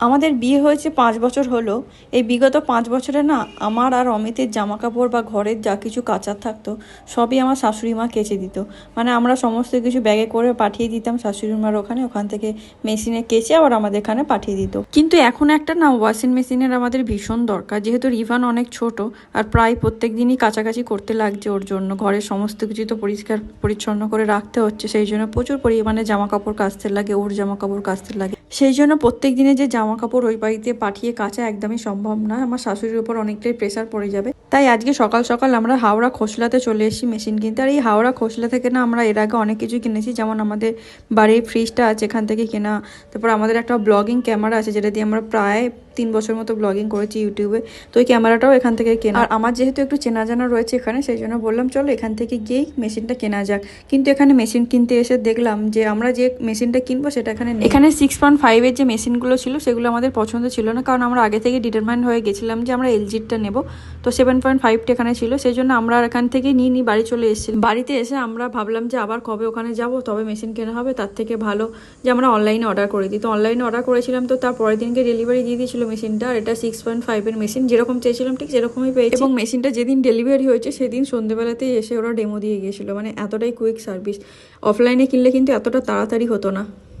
আমাদের বিয়ে হয়েছে পাঁচ বছর হলো। এই বিগত পাঁচ বছরে না আমার আর অমিতের জামা কাপড় বা ঘরের যা কিছু কাচার থাকতো, সবই আমার শাশুড়ি মা কেচে দিত। মানে আমরা সমস্ত কিছু ব্যাগে করে পাঠিয়ে দিতাম শাশুড়ি মার ওখানে, ওখান থেকে মেশিনে কেচে আবার আমাদের এখানে পাঠিয়ে দিত। কিন্তু এখন একটা না ওয়াশিং মেশিনের আমাদের ভীষণ দরকার। যেহেতু রিভান অনেক ছোট আর প্রায় প্রত্যেক দিনই কাছাকাছি করতে লাগছে ওর জন্য। ঘরের সমস্ত কিছু তো পরিষ্কার, পরিচ্ছন্ন করে রাখতে হচ্ছে, সেই জন্য প্রচুর পরিমাণে জামা কাপড় কাচতে লাগে, ওর জামা কাপড় কাচতে লাগে। সেই জন্য প্রত্যেক দিনে যে জামা কাপড় ওই বাড়িতে পাঠিয়ে কাঁচা একদমই সম্ভব না আমার শাশুড়ির উপর অনেকটাই প্রেশার পড়ে যাবে। তাই আজকে সকাল সকাল আমরা হাওড়া খোসলাতে চলে এসেছি মেশিন কিনতে। আর এই হাওড়া খোসলা থেকে না আমরা এর আগে অনেক কিছু কিনেছি। যেমন আমাদের বাড়ির ফ্রিজটা আছে এখান থেকে কেনা। তারপর আমাদের একটা ব্লগিং ক্যামেরা আছে যেটা দিয়ে আমরা প্রায় তিন বছর মতো ব্লগিং করেছি ইউটিউবে। তো ওই ক্যামেরাটাও এখান থেকে কেনা। আর আমার যেহেতু একটু চেনা জানা রয়েছে এখানে, সেই জন্য বললাম, চলো এখান থেকে গিয়েই মেশিনটা কেনা যাক। কিন্তু এখানে মেশিন কিনতে এসে দেখলাম যে আমরা যে মেশিনটা কিনবো সেটা এখানে এখানে সিক্স পয়েন্ট ফাইভের যে মেশিনগুলো ছিল, সেগুলো আমাদের পছন্দ ছিল না, কারণ আমরা আগে থেকে ডিটারমাইন হয়ে গেছিলাম যে আমরা এলজিটা নেব। তো সেভেন পয়েন্ট ফাইভটা এখানে ছিল, সেই জন্য আমরা আর এখান থেকে নিয়ে নিয়ে বাড়ি চলে এসেছিলাম। বাড়িতে এসে আমরা ভাবলাম যে আবার কবে ওখানে যাব, তবে মেশিন কেনা হবে, তার থেকে ভালো যে আমরা অনলাইনে অর্ডার করে দিই। তো অনলাইনে অর্ডার করেছিলাম, তো তার পরের দিনকে ডেলিভারি দিয়ে দিয়েছিল মেশিনটা আর এটা সিক্স পয়েন্ট ফাইভের মেশিন। যেরকম চেয়েছিলাম ঠিক সেরকমই পেয়েছি। এবং মেশিনটা যেদিন ডেলিভারি হয়েছে সেদিন সন্ধ্যেবেলাতেই এসে ওরা ডেমো দিয়ে গিয়েছিল। মানে এতটাই কুইক সার্ভিস অফলাইনে কিনলে কিন্তু এতটা তাড়াতাড়ি হতো না।